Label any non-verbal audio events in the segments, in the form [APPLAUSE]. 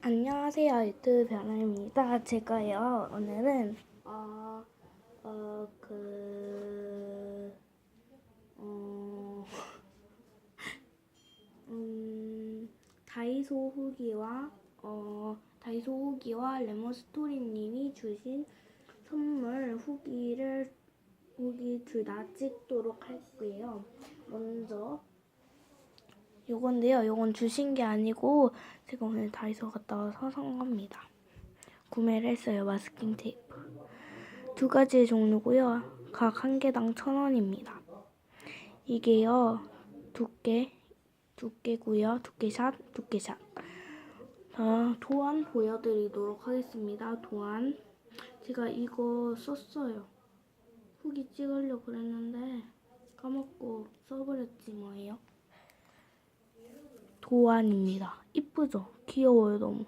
안녕하세요 유튜브 변화입니다. 제가요 오늘은 어, 어어 그 어, [LAUGHS] 음, 다이소 후기와 어 다이소 후기와 레몬스토리님이 주신 선물 후기를 후기 둘 다 찍도록 할게요. 먼저 요건데요. 요건 주신 게 아니고 제가 오늘 다이소 갔다 와서 산 겁니다. 구매를 했어요. 마스킹 테이프. 두 가지의 종류고요. 각 한 개당 천 원입니다. 이게요. 두께, 두께고요. 두께샷, 두께샷. 자, 도안 보여드리도록 하겠습니다. 도안. 제가 이거 썼어요. 후기 찍으려고 그랬는데 까먹고 써버렸지 뭐예요. 도안입니다. 이쁘죠? 귀여워요, 너무.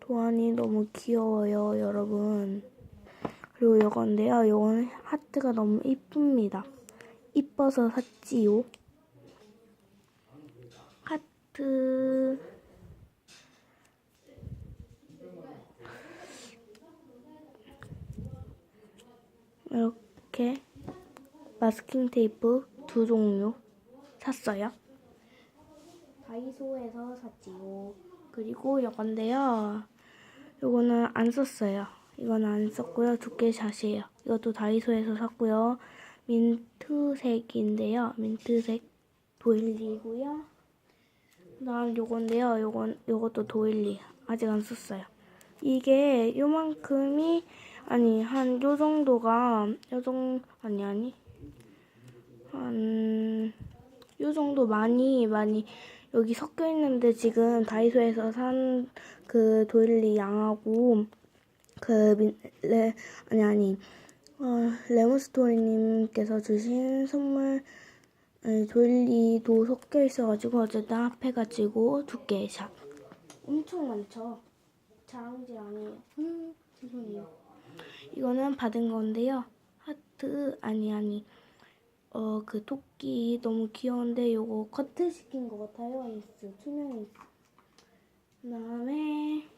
도안이 너무 귀여워요, 여러분. 그리고 이건데요. 이건 하트가 너무 이쁩니다. 이뻐서 샀지요. 하트. 이렇게 마스킹 테이프 두 종류 샀어요. 다이소에서 샀지요. 그리고 이건데요. 이거는 안 썼어요. 이거는 안 썼고요. 두께샷이에요. 이것도 다이소에서 샀고요. 민트색인데요. 민트색 도일리고요. 그다음 요건데요. 요건 요것도 도일리. 아직 안 썼어요. 이게 요만큼이 아니 한 요 정도가 요정 아니 아니 한 요 정도 많이 많이 여기 섞여 있는데 지금 다이소에서 산 그 도일리 양하고 그 민, 레, 아니 아니 어, 레몬스토리님께서 주신 선물 아니, 도일리도 섞여 있어가지고 어쨌든 합해가지고 두께 샷 엄청 많죠? 자랑질 아니에요. 음, 죄송해요. 이거는 받은 건데요. 하트 아니 아니 어 그 토끼 너무 귀여운데 요거 커트 시킨 것 같아요 인스 투명 인스. 그다음에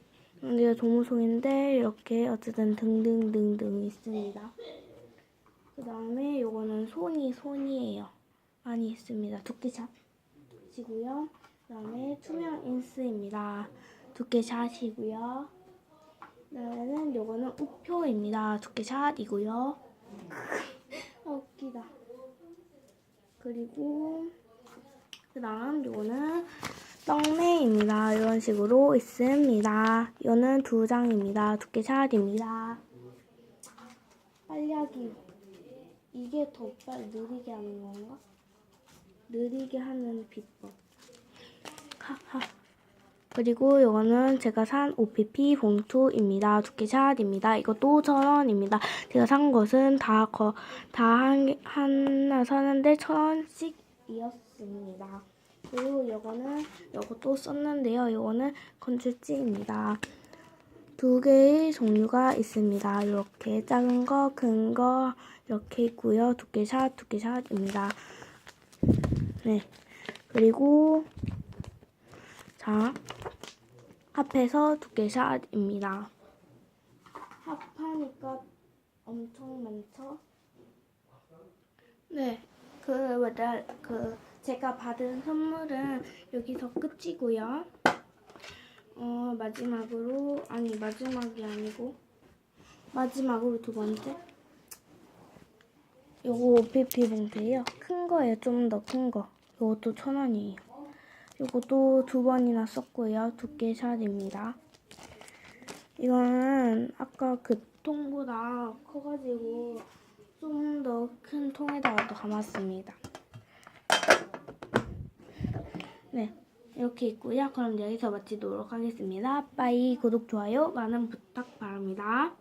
이게 도무송인데 이렇게 어쨌든 등등등등 있습니다. 그 다음에 요거는 손이 손이에요. 많이 있습니다. 두께샷. 시고요. 그 다음에 투명 인스입니다. 두께샷이고요. 그 다음에는 요거는 우표입니다. 두께샷이고요. 아, [LAUGHS] 웃기다 그리고 그다음 요거는 떡메입니다. 이런 식으로 있습니다. 이거는 두 장입니다. 두께샷입니다. 빨리 하기 이게 더 빨리 느리게 하는 건가? 느리게 하는 비법. 하하. 그리고 이거는 제가 산 OPP 봉투입니다. 두께 샷입니다. 이것도 천 원입니다. 제가 산 것은 다 거, 다 한 하나 사는데 천 원씩이었습니다. 그리고 이거는 이것도 썼는데요. 이거는 건줄지입니다. 두 개의 종류가 있습니다. 이렇게 작은 거, 큰 거 이렇게 있고요. 두께 샷, 두께 샷입니다. 네. 그리고 자 합해서 두께샷입니다. 합하니까 엄청 많죠? 네. 그 뭐다 그 제가 받은 선물은 여기서 끝이고요. 어 마지막으로 아니 마지막이 아니고 마지막으로 두 번째 요거 OPP 봉투예요. 큰 거예요. 좀 더 큰 거. 요것도 천 원이에요. 요것도 두 번이나 썼고요. 두께 샷입니다. 이거는 아까 그 통보다 커가지고 좀 더 큰 통에다가 또 담았습니다. 네, 이렇게 있고요. 그럼 여기서 마치도록 하겠습니다. 빠이 구독, 좋아요 많은 부탁 바랍니다.